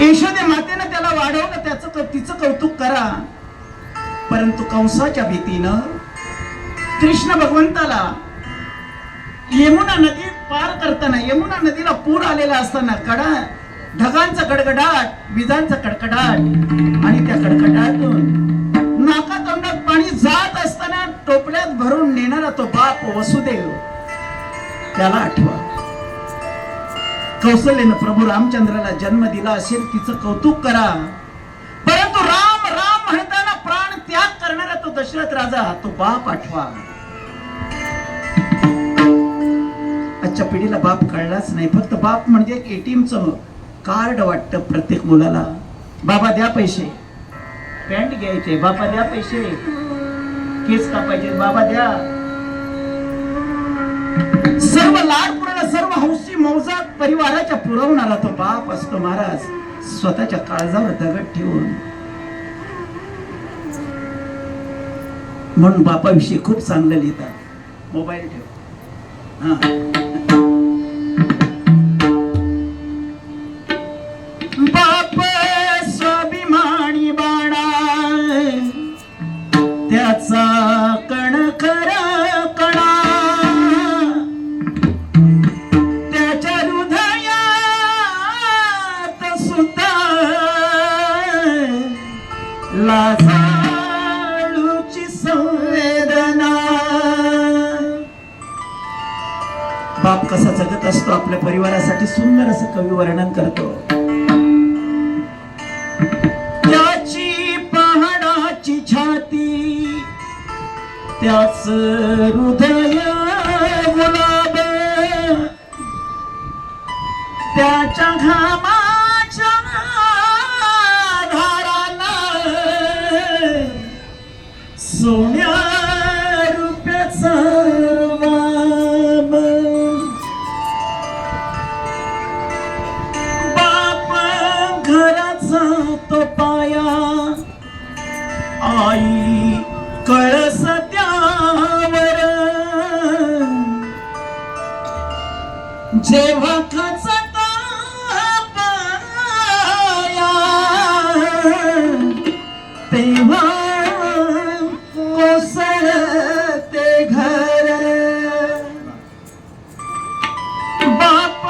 यशोदे मातेनं त्याला वाढवलं त्याचं तिचं कौतुक करा. परंतु कंसाच्या भीतीनं कृष्ण भगवंताला यमुना नदी पार करताना यमुना नदीला पूर आलेला असताना कडा ढगांचा कडकडाट विजांचा कडकडाट आणि त्या कडकडाटून नाका तोंडात पाणी जात असताना टोपल्यात भरून नेणारा तो बाप वसुदेव त्याला आठवा. कौशल्यनं प्रभू रामचंद्राला जन्म दिला असेल तिचं कौतुक करा. परंतु राम राम म्हणताना प्राण त्याग करणारा तो दशरथ राजा तो बाप आठवा. आजच्या पिढीला बाप कळलाच नाही फक्त बाप म्हणजे एक ATM च कार्ड वाटतं प्रत्येक मुलाला. बाबा द्या पैसे. पॅन्ट घ्यायचे बाबा द्या पैसे. केस कापायचे बाबा द्या. सर्व लाड पुराला सर्व हौस मौजा परिवाराच्या पुरवणारा तो बाप असतो महाराज. स्वतःच्या काळजावर दगड ठेवून. म्हणून बापाविषयी खूप चांगलं लिहितात. मोबाईल ठेव. बाप स्वाभिमानी बाळा. त्याचा सुंदर असं कवी वर्णन करतो. त्याची पहाडाची छाती त्याच हृदय गुलाब त्याच्या घामाच्या धाराला सोन्या तेव्हा खचता पाया. तेव्हा कोसळते घर. बाप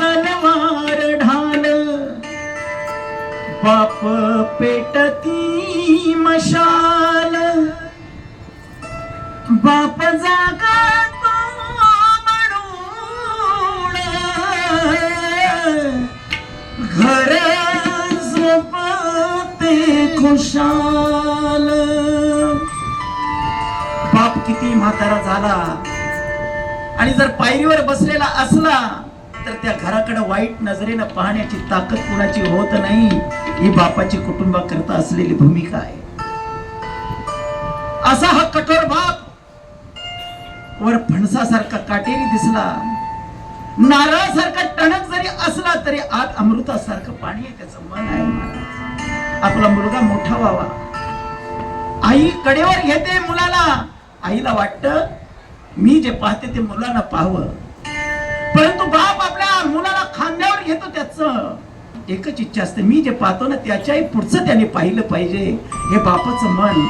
तलवार ढाल. बाप पेटती मशाल. बाप जागा खुशाल बाप किती म्हातारा झाला. आणि जर पायरीवर बसलेला असला तर त्या घराकडे वाईट नजरेनं पाहण्याची ताकद कुणाची होत नाही. ही बापाची कुटुंबाकरता असलेली भूमिका आहे. असा हा कठोर बाप वर फणसासारखा काटेरी दिसला. नारळासारखा टणक जरी असला तरी आत अमृतासारखं पाणी आहे त्याचं मन आहे. आपला मुलगा मोठा व्हावा. आई कडेवर घेते मुलाला. आईला वाटतं मी जे पाहते ते मुलांना पाहावं. परंतु बाप आपल्या मुलाला खांद्यावर घेतो त्याच. एकच इच्छा असते मी जे पाहतो ना त्याच्याही पुढचं त्याने पाहिलं पाहिजे. हे बापाचं मन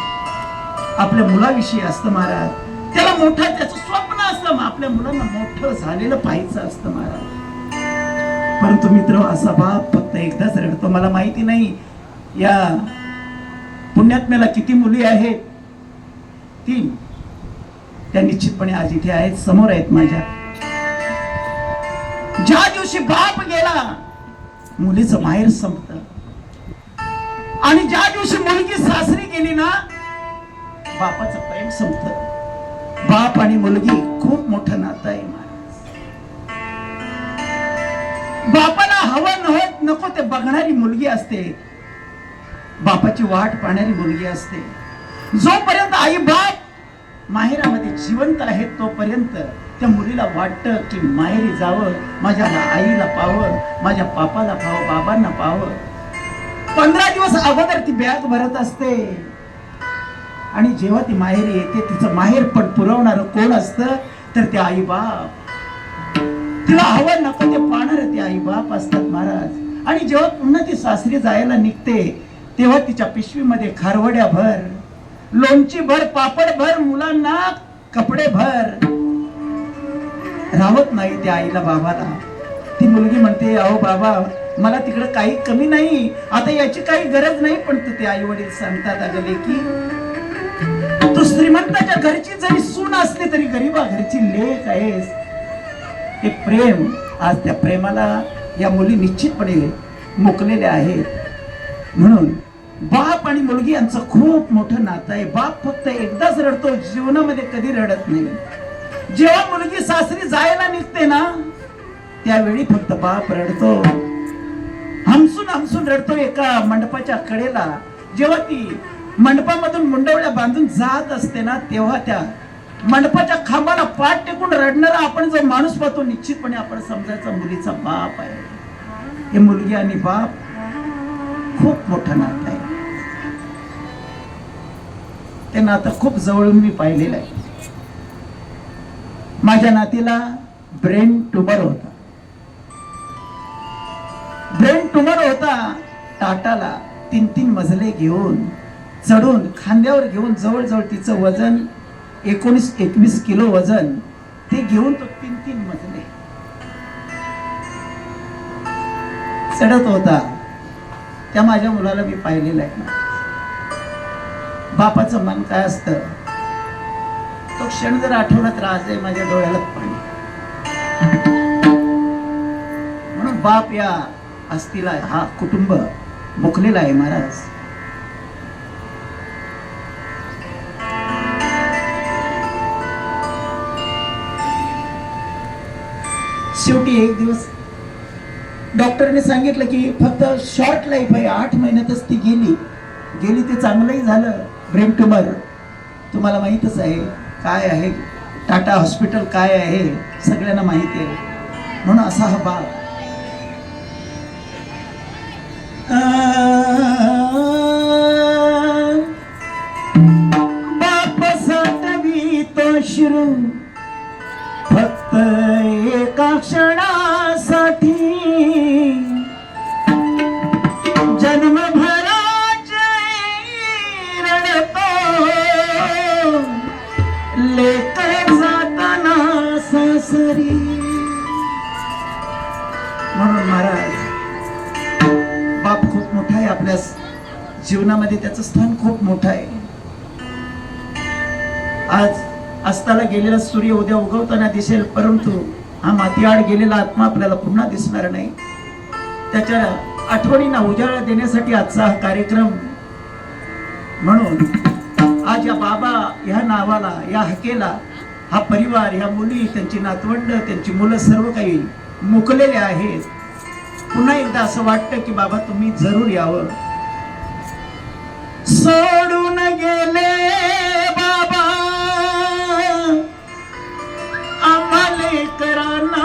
आपल्या मुलाविषयी असतं महाराज. त्याला मोठं त्याचं स्वप्न असतं. आपल्या मुलांना मोठं झालेलं पाहायचं असतं महाराज. परंतु मित्र असा बाप फक्त एकदाच रडतो मला माहिती नाही. या पुण्यात्म्याला किती मुली आहेत? तीन. त्या निश्चितपणे आज इथे आहेत समोर आहेत माझ्या. ज्या दिवशी बाप गेला मुलीचं माहेर संपत. आणि ज्या दिवशी मुलगी सासरी गेली ना बापाचं प्रेम संपत. बाप आणि मुलगी खूप मोठं नातं आहे बापाला हवं नव्हत नको ते बघणारी मुलगी असते. बापाची वाट पाहणारी मुलगी असते. जोपर्यंत आई बाप माहेरामध्ये जिवंत आहेत तोपर्यंत त्या मुलीला वाटतं की माहेरी जावं माझ्या आईला पाहावं माझ्या पापाला पाहावं बाबांना पाहावं. पंधरा दिवस अगोदर ती बॅग भरत असते. आणि जेव्हा ती माहेरी येते तिचं माहेर पण पुरवणार कोण असतं? तर ते आई बाप. तिला हवं नको ते पाहणार ते आई बाप असतात महाराज. आणि जेव्हा पुन्हा ती सासरी जायला निघते तेव्हा तिच्या पिशवीमध्ये खारवड्या भर लोणची भर पापड भर मुलांना कपडे भर. राहत नाही त्या आईला बाबाला. ती मुलगी म्हणते अहो बाबा मला तिकडं काही कमी नाही. आता याची काही गरज नाही. पण ते आई वडील सांगतात अगले की तू श्रीमंताच्या घरची जरी सून असली तरी गरीबा घरची लेख आहेस. हे प्रेम आज त्या प्रेमाला या मुली निश्चितपणे मुकलेल्या आहेत. म्हणून मुलगी यांचं खूप मोठं नातं आहे. बाप फक्त एकदाच रडतो जीवनामध्ये कधी रडत नाही. जेव्हा मुलगी सासरी जायला निघते ना त्यावेळी फक्त बाप रडतो. हमसून हमसून रडतो एका मंडपाच्या कडेला. जेव्हा ती मंडपामधून मुंडवळ्या बांधून जात असते ना तेव्हा त्या मंडपाच्या खांबाला पाठ टेकून रडणारा आपण जो माणूस पाहतो निश्चितपणे आपण समजायचा मुलीचा बाप आहे. हे मुलगी आणि बाप खूप मोठं नातं आहे. ते नातं खूप जवळून मी पाहिलेलं आहे. माझ्या नातीला ब्रेन ट्युमर होता. ब्रेन ट्युमर होता टाटाला तीन तीन मजले घेऊन चढून खांद्यावर घेऊन जवळजवळ तिचं वजन एकोणीस एकवीस किलो वजन ते घेऊन तो तीन तीन मजले. चढत होता. त्या माझ्या मुलाला मी पाहिलेलं आहे. बापाचं मन काय असतं? तो क्षण जर आठवला तर आहे माझ्या डोळ्याला पाणी. म्हणून बाप या अस्थिला हा कुटुंब मुकलेला आहे महाराज. शेवटी एक दिवस डॉक्टरने सांगितलं की फक्त शॉर्ट लाईफ आहे आठ महिन्यातच ती गेली. गेली ते चांगलंही झालं. ब्रेन ट्युमर तुम्हाला माहीतच आहे काय आहे? टाटा हॉस्पिटल काय आहे? सगळ्यांना माहिती आहे. म्हणून असा हा बाग. जीवनामध्ये त्याचं स्थान खूप मोठं आहे. आज अस्ताला गेलेला सूर्य उद्या उगवताना दिसेल परंतु हा मातीआड गेलेला आत्मा आपल्याला पुन्हा दिसणार नाही. त्याच्या आठवणींना उजाळा देण्यासाठी आजचा हा कार्यक्रम. म्हणून आज या बाबा ह्या नावाला या हकेला हा परिवार ह्या मुली त्यांची नातवंड त्यांची मुलं सर्व काही मुकलेले आहेत. पुन्हा एकदा असं वाटतं की बाबा तुम्ही जरूर यावं. सोडून गेले बाबा. आम्हाला कराना